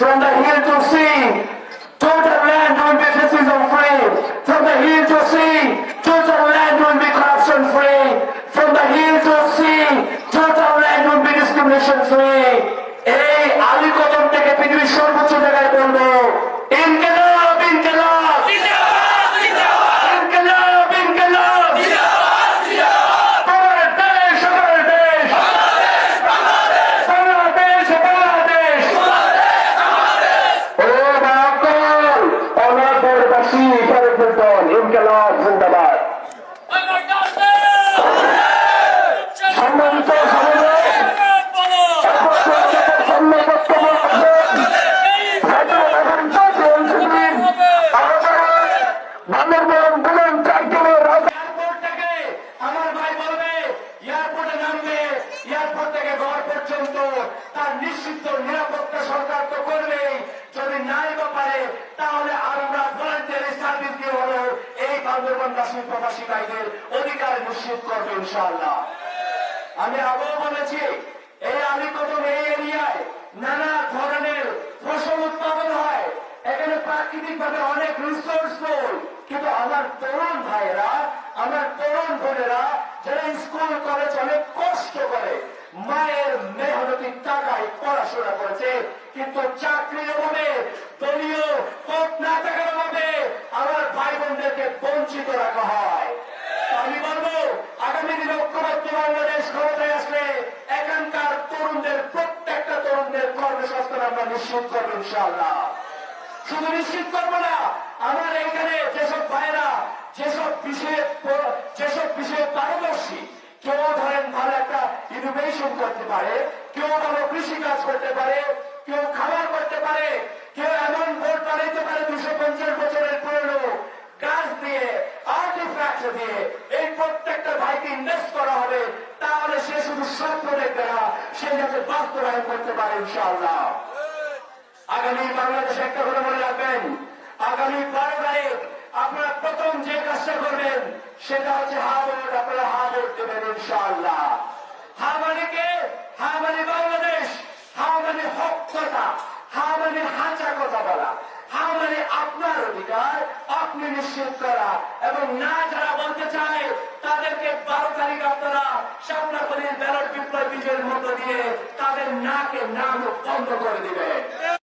From the hill to sea তার নিশ্চিত নিরাপত্তা সরকার তো করবেই। যদি নাই বা পারে, তাহলে আমরা ভলান্টিয়ারি সার্ভিস দিয়ে হলেও এই বান্দরবন কাশ্মীর প্রবাসী ভাইদের অধিকার নিশ্চিত করবে ইনশাআল্লাহ। আমি আগেও বলেছি, এই আলিকদম এই এরিয়ায় নানা ধরনের ফসল উৎপাদন হয়। এখানে প্রাকৃতিক ভাবে অনেক রিসোর্সফুল কিন্তু আমার তরুণ ভাইয়েরা, আমার তরুণ বোনেরা কিন্তু চাকরির অভাবে দলীয় পথ না থাকার অভাবে আমার ভাই বোনদেরকে বঞ্চিত রাখা হয়। আমি বলব, আগামী দিনে ঐক্যবদ্ধ বাংলাদেশ ক্ষমতায় আসলে এখানকার তরুণদের, প্রত্যেকটা তরুণদের কর্মসংস্থান আমরা নিশ্চিত করব ইনশাআল্লাহ। শুধু নিশ্চিত করব না, আমার এখানে যেসব ভাইরা যেসব বিষয়ে যেসব বিষয়ে পারদর্শী, কেউ ধরেন ভালো একটা ইনোভেশন করতে পারে, কেউ ভালো কৃষি কাজ করতে পারে কেউ খাবার করতে পারে, কেউ এমন ভোট বানাইতে পারে দুশো পঞ্চাশ বছরের পুরনো। গাছ দিয়ে আর্টিফ্যাক্ট দিয়ে এই প্রত্যেকটা ভাইকে ইনভেস্ট করা হবে, তাহলে সে শুধু স্বপ্ন দেখবে না, সে যাতে বাস্তবায়ন করতে পারে ইনশাআল্লাহ। আগামী বাংলাদেশে একটা কথা মনে রাখবেন, আগামী বারো তারিখ আপনারা প্রথম যে কাজটা করবেন, সেটা হচ্ছে হা ভোট আপনারা হা ভোট দেবেন ইনশাআল্লাহ। হা মানে কে হা মানে বাংলাদেশ হা মানে হক কথা মানে হাঁচা কথা বলা। হা মানে আপনার অধিকার, আপনি নিশ্চিত করা। এবং না যারা বলতে চায়, তাদেরকে বারো তারিখ আপনারা করে ব্যালট বিপ্লব বিজয়ের মধ্য দিয়ে তাদের নাকে নাম বন্ধ করে দিবেন।